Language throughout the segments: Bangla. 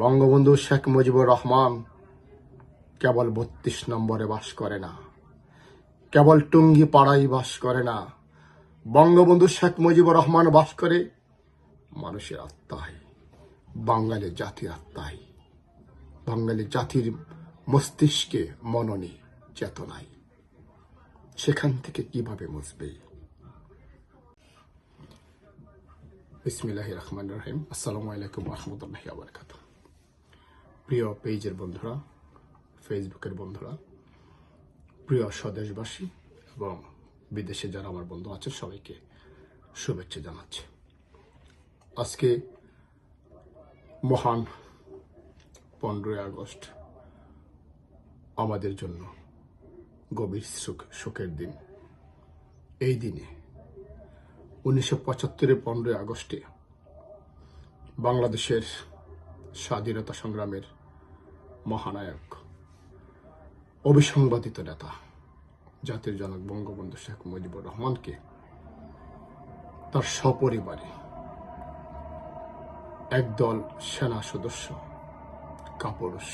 বঙ্গবন্ধু শেখ মুজিবুর রহমান কেবল বত্রিশ নম্বরে বাস করে না, কেবল টুঙ্গি পাড়াই বাস করে না, বঙ্গবন্ধু শেখ মুজিবুর রহমান বাস করে মানুষের আত্মায়, বাঙালি জাতির আত্মায়, বাঙালি জাতির মস্তিষ্কে মননে চেতনায়। সেখান থেকে কীভাবে মুছবে? বিসমিল্লাহ রহমান রহিম। আসসালামু আলাইকুম রহমতুল্লাহ আবরকাত প্রিয় পেজের বন্ধুরা ফেসবুকের বন্ধুরা, প্রিয় স্বদেশবাসী এবং বিদেশে যারা আমার বন্ধু আছে সবাইকে শুভেচ্ছা জানাচ্ছি। আজকে মহান পনেরোই আগস্ট আমাদের জন্য গভীর সুখ শোকের দিন। এই দিনে উনিশশো পঁচাত্তরের পনেরোই আগস্টে বাংলাদেশের স্বাধীনতা সংগ্রামের মহানায়ক, অবিসংবাদিত নেতা জাতির জনক বঙ্গবন্ধু শেখ মুজিবুর রহমানকে তার সপরিবারে একদল সেনা সদস্য, কাপুরুষ,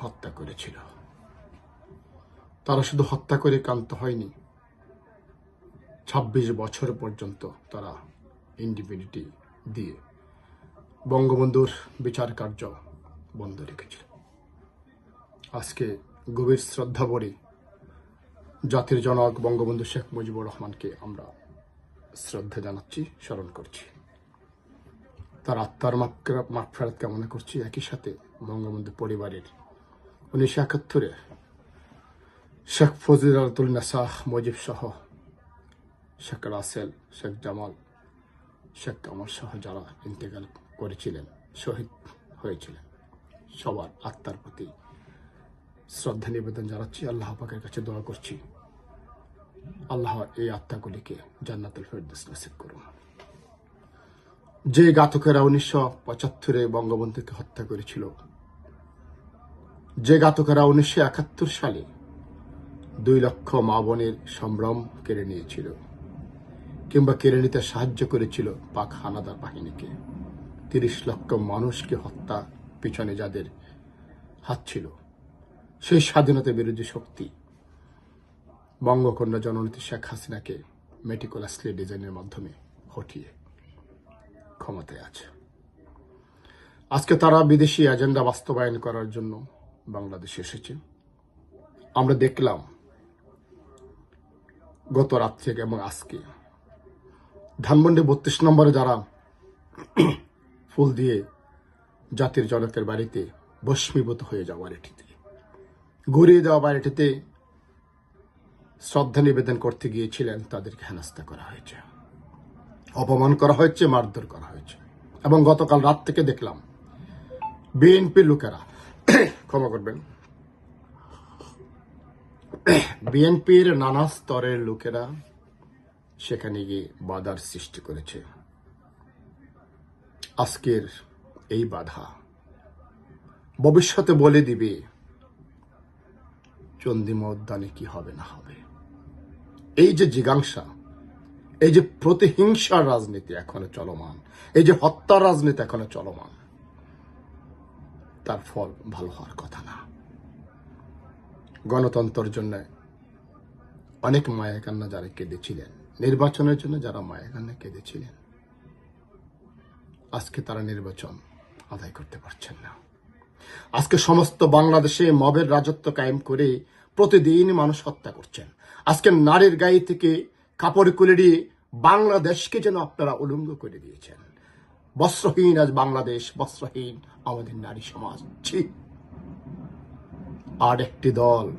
হত্যা করেছিল। তারা শুধু হত্যা করে কান্ত হয়নি, ছাব্বিশ বছর পর্যন্ত তারা ইন্ডিপেন্ডিটি দিয়ে বঙ্গবন্ধুর বিচার কার্য বন্ধ রেখেছিল। আজকে গভীর শ্রদ্ধা ভরে জাতির জনক বঙ্গবন্ধু শেখ মুজিবুর রহমানকে আমরা শ্রদ্ধা জানাচ্ছি, স্মরণ করছি। তার আত্মার মাফেরাত কামনা করছি। একই সাথে বঙ্গবন্ধু পরিবারের উনিশশো একাত্তরে শেখ ফজিলাতুল নাসাহ মুজিব সহ শেখ রাসেল, শেখ জামাল, শেখ কামাল সহ যারা ইন্তেকাল করেছিলেন, শহীদ হয়েছিলেন। সবার আত্মার প্রতি শ্রদ্ধা নিবেদন জানাচ্ছি। আল্লাহ পাকের কাছে দোয়া করছি। আল্লাহ এই আত্মাগুলিকে জান্নাতুল ফেরদৌস নসিব করুন। যে ঘাতকেরা উনিশশো পঁচাত্তরে বঙ্গবন্ধুকে হত্যা করেছিল, যে ঘাতকেরা উনিশশো একাত্তর সালে দুই লক্ষ মা বোনের সম্ভ্রম কেড়ে নিয়েছিল কিংবা কেড়ে নিতে সাহায্য করেছিল পাক হানাদার বাহিনীকে তিরিশ লক্ষ মানুষকে হত্যা পিছনে যাদের হাত ছিল। সেই স্বাধীনতা বিরোধী শক্তি বঙ্গকন্যা জননীতি শেখ হাসিনাকে মেটিকুলাসলি ডিজাইনের মাধ্যমে হটিয়ে ক্ষমতায় আছে। আজকে তারা বিদেশি এজেন্ডা বাস্তবায়ন করার জন্য বাংলাদেশে এসেছে। আমরা দেখলাম গত রাত থেকে এবং আজকে। ধানমন্ডি বত্রিশ নম্বরে যারা ফুল দিয়ে জাতির জনকের বাড়িতে ভস্মীভূত হয়ে যাওয়া বাড়িটিতে। গড়িয়ে দেওয়া বাড়িটিতে শ্রদ্ধা নিবেদন করতে গিয়েছিলেন তাদেরকে হেনস্থা করা হয়েছে, অপমান করা হয়েছে, মারধর করা হয়েছে। এবং গতকাল রাত থেকে দেখলাম বিএনপির লোকেরা, ক্ষমা করবেন বিএনপির নানা স্তরের লোকেরা সেখানে গিয়ে বাধার সৃষ্টি করেছে। আজকের এই বাধা। ভবিষ্যতে বলে দিবে চন্দিমা উদ্যানে কি হবে না হবে। এই যে জিজ্ঞাসা, এই যে প্রতিহিংসার রাজনীতি এখনও চলমান, এই যে হত্যার রাজনীতি এখনও চলমান, তার ফল ভালো হওয়ার কথা না। গণতন্ত্রের জন্য অনেক মায়া কান্না যারা কেঁদেছিলেন, নির্বাচনের জন্য যারা মায়া কান্না কেঁদেছিলেন আজকে তারা নির্বাচন আদায় করতে পারছেন না। আজকে সমস্ত বাংলাদেশে মবের রাজত্ব কায়েম করে প্রতিদিন মানুষ হত্যা করছেন। আজকে নারীর গায়ে থেকে কাপড় খুলে দিয়ে বাংলাদেশকে যেন আপনারা উলঙ্গ করে দিয়েছেন। বস্ত্রহীন আজ বাংলাদেশ, বস্ত্রহীন আমাদের নারী সমাজ। আর একটি দল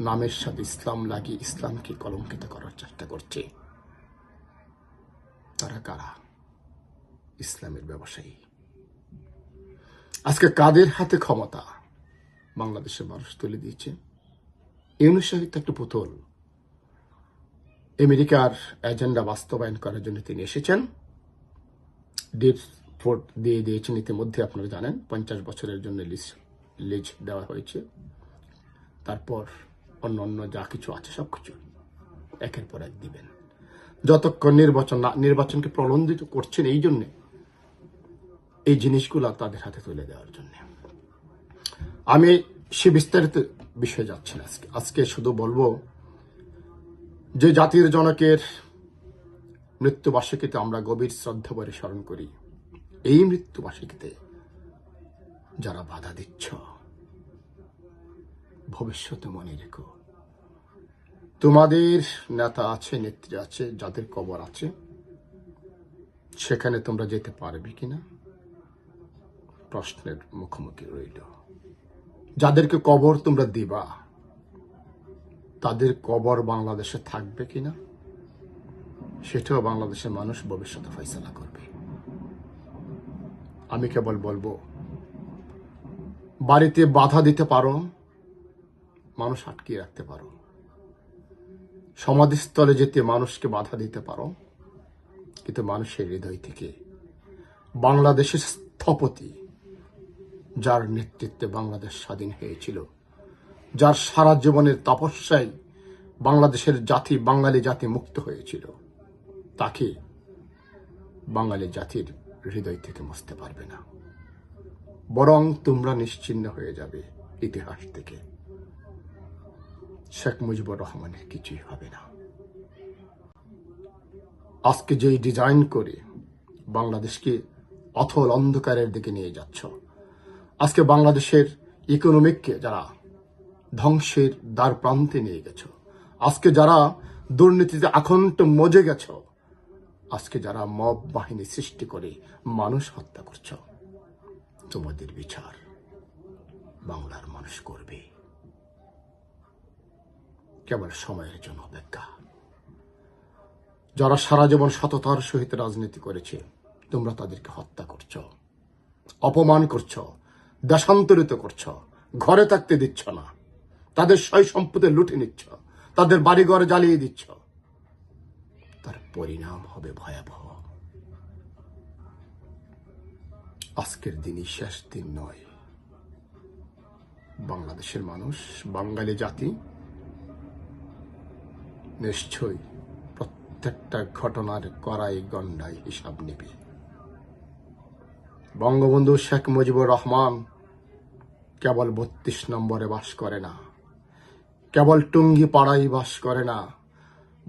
নামের সাথে ইসলাম লাগিয়ে ইসলামকে কলঙ্কিত করার চেষ্টা করছে। তারা কারা? ইসলামের ব্যবসায়ী। আজকে কাদের হাতে ক্ষমতা? বাংলাদেশের মানুষ তুলে দিয়েছে। ইউনুস সাহিত্য একটা পুতুল। আমেরিকার এজেন্ডা বাস্তবায়ন করার জন্য তিনি এসেছেন। ডিপ ফোর্ট দিয়ে দিয়েছেন ইতিমধ্যে, আপনারা জানেন, পঞ্চাশ বছরের জন্য লিজ লিজ দেওয়া হয়েছে। তারপর অন্য অন্য যা কিছু আছে, সব কিছু একের পর এক দিবেন। যতক্ষণ নির্বাচন না, নির্বাচনকে প্রলম্বিত করছেন, এই জন্যে এই জিনিসগুলো তাদের হাতে তুলে দেওয়ার জন্য। আমি সে বিস্তারিত বিষয়ে যাচ্ছি না। আজকে আজকে শুধু বলব যে জাতির জনকের মৃত্যুবার্ষিকীতে আমরা গভীর শ্রদ্ধা ভরে স্মরণ করি। এই মৃত্যুবার্ষিকীতে যারা বাধা দিচ্ছ, ভবিষ্যতে মনে রেখো, তোমাদের নেতা আছে, নেত্রী আছে, যাদের কবর আছে, সেখানে তোমরা যেতে পারবে কিনা? প্রশ্নের মুখোমুখি রইল। যাদেরকে কবর তোমরা দিবা, তাদের কবর বাংলাদেশে থাকবে কিনা, সেটাও বাংলাদেশের মানুষ ভবিষ্যতে ফয়সলা করবে। আমি কেবল বলব, বাড়িতে বাধা দিতে পারো, মানুষ আটকিয়ে রাখতে পারো। সমাধিস্থলে যেতে মানুষকে বাধা দিতে পারো, কিন্তু মানুষের হৃদয় থেকে বাংলাদেশের স্থপতি যার নেতৃত্বে বাংলাদেশ স্বাধীন হয়েছিল, যার সারা জীবনের তপস্যায় বাংলাদেশের জাতি বাঙালি জাতি মুক্ত হয়েছিল, তাকে বাঙালি জাতির হৃদয় থেকে মুছতে পারবে না। বরং তোমরা নিশ্চিন্ন হয়ে যাবে ইতিহাস থেকে। শেখ মুজিবুর রহমানের কিছুই হবে না। আজকে যেই ডিজাইন করে বাংলাদেশকে অথল অন্ধকারের দিকে নিয়ে যাচ্ছ আজকে বাংলাদেশের ইকোনমিককে যারা ধ্বংসের দ্বার প্রান্তে নিয়ে গেছ, আজকে যারা দুর্নীতিতে আকণ্ঠ মজে গেছ, আজকে যারা মব বাহিনী সৃষ্টি করে মানুষ হত্যা করছ, তোমাদের বিচার বাংলার মানুষ করবে। কেবল সময়ের জন্য অপেক্ষা। যারা সারা জীবন সততার সহিত রাজনীতি করেছে, তোমরা তাদেরকে হত্যা করছ, অপমান করছ দেশান্তরিত করছ, ঘরে থাকতে দিচ্ছ না। তাদের সয় সম্পদে লুটে নিচ্ছ, তাদের বাড়িঘর জ্বালিয়ে দিচ্ছ। তার পরিণাম হবে ভয়াবহ। আজকের দিনই শেষ দিন নয়। বাংলাদেশের মানুষ, বাঙালি জাতি, নিশ্চয়ই প্রত্যেকটা ঘটনার কড়াই গন্ডায় হিসাব নেবে। বঙ্গবন্ধু শেখ মুজিবুর রহমান কেবল বত্রিশ নম্বরে বাস করে না। কেবল টুঙ্গি পাড়াই বাস করে না।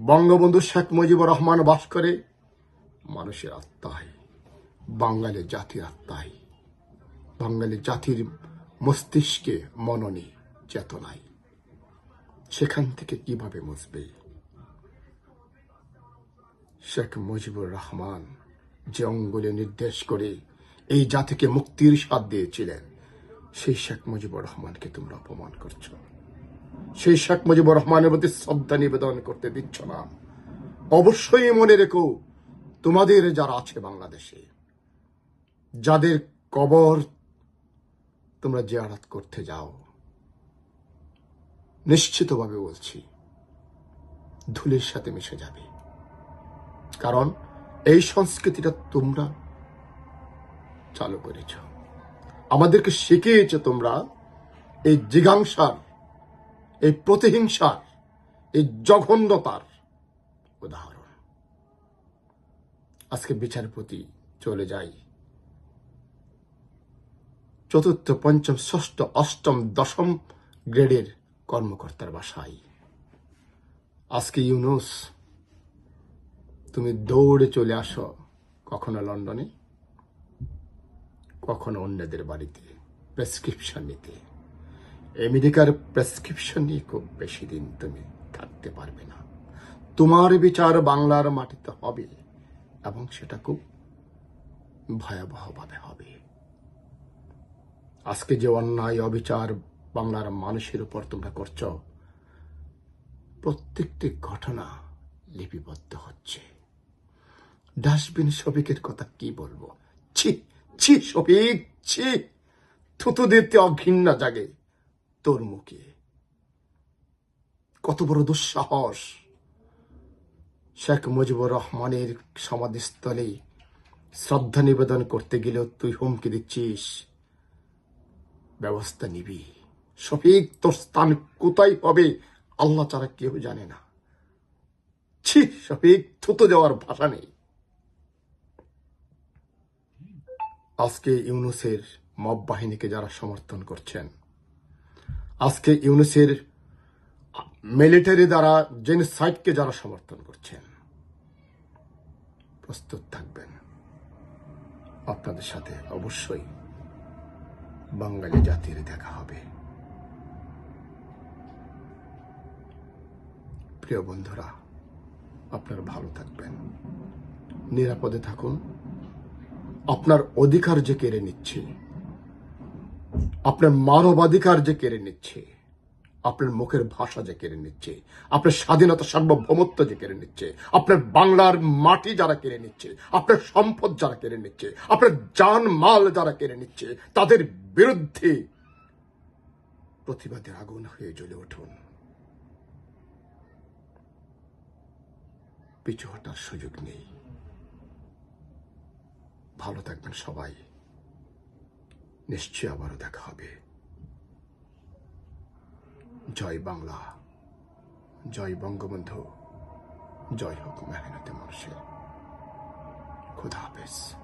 বঙ্গবন্ধু শেখ মুজিবুর রহমান বাস করে। মানুষের আত্মায়, বাঙালি জাতির আত্মায়, বাঙালি জাতির মস্তিষ্কে মননে চেতনায়। সেখান থেকে কীভাবে মুছবে? শেখ মুজিবুর রহমান যে অঙ্গুলে নির্দেশ করে এই জাতিকে মুক্তির স্বাদ দিয়েছিলেন সেই শেখ মুজিবুর রহমানকে তোমরা অপমান করছ। সেই শেখ মুজিবুর রহমানের প্রতি শ্রদ্ধা নিবেদন করতে দিচ্ছ না। অবশ্যই মনে রেখো, তোমাদের যারা আছে বাংলাদেশে, যাদের কবর তোমরা জিয়ারাত করতে যাও, নিশ্চিতভাবে বলছি, ধুলের সাথে মিশে যাবে। কারণ এই সংস্কৃতিটা তোমরা চালু করেছ। আমাদেরকে শিখিয়েছ তোমরা এই জিগাংসার এই প্রতিহিংসার, এই জঘন্যতার উদাহরণ। আজকে বিচারপতি চলে যাই। চতুর্থ, পঞ্চম, ষষ্ঠ, অষ্টম, দশম গ্রেডের কর্মকর্তার বাসায়। আজকে ইউনুস, তুমি দৌড়ে চলে আসো কখনো লন্ডনে? কখনো অন্যদের বাড়িতে প্রেসক্রিপশন নিতে। আমেরিকার প্রেসক্রিপশন নিয়ে খুব বেশি দিন তুমি থাকতে পারবে না। তোমার বিচার বাংলার মাটিতে হবে এবং সেটা খুব ভয়াবহভাবে হবে। আজকে যে অন্যায় অবিচার বাংলার মানুষের উপর তোমরা করছ, প্রত্যেকটি ঘটনা লিপিবদ্ধ হচ্ছে। ডাস্টবিন শফিকের কথা কি বলব? ছি! ছি শফিক ছি। থুতু দিতে অঘৃণা জাগে তোর মুখে। কত বড় দুঃসাহস। শেখ মুজিবুর রহমানের সমাধিস্থলে শ্রদ্ধা নিবেদন করতে গেলেও তুই হুমকি দিচ্ছিস। ব্যবস্থা নিবি। শফিক তোর স্থান কোথায় হবে আল্লাহ ছাড়া কেউ জানে না। ছি শফিক থুতু দেওয়ার ভাষা নেই। আজকে ইউনুসের মব বাহিনীকে যারা সমর্থন করছেন, আজকে ইউনুসের মিলিটারি দ্বারা জেনোসাইডকে যারা সমর্থন করছেন, প্রস্তুত থাকবেন। আপনাদের সাথে অবশ্যই বাঙালি জাতির দেখা হবে। প্রিয় বন্ধুরা, আপনারা ভালো থাকবেন, নিরাপদে থাকুন। আপনার অধিকার যে কেড়ে নিচ্ছে, আপনার মানবাধিকার যে কেড়ে নিচ্ছে, আপনার মুখের ভাষা যে কেড়ে নিচ্ছে, আপনার স্বাধীনতা সার্বভৌমত্ব যে কেড়ে নিচ্ছে, আপনার বাংলার মাটি যারা কেড়ে নিচ্ছে, আপনার সম্পদ যারা কেড়ে নিচ্ছে, আপনার জান মাল যারা কেড়ে নিচ্ছে, তাদের বিরুদ্ধে প্রতিবাদের আগুন হয়ে জ্বলে উঠুন। পিছু হটার সুযোগ নেই। ভালো থাকবেন সবাই। নিশ্চয় আবারও দেখা হবে। জয় বাংলা। জয় বঙ্গবন্ধু। জয় হোক মেহনতে মানুষের। খুদা হাফেজ।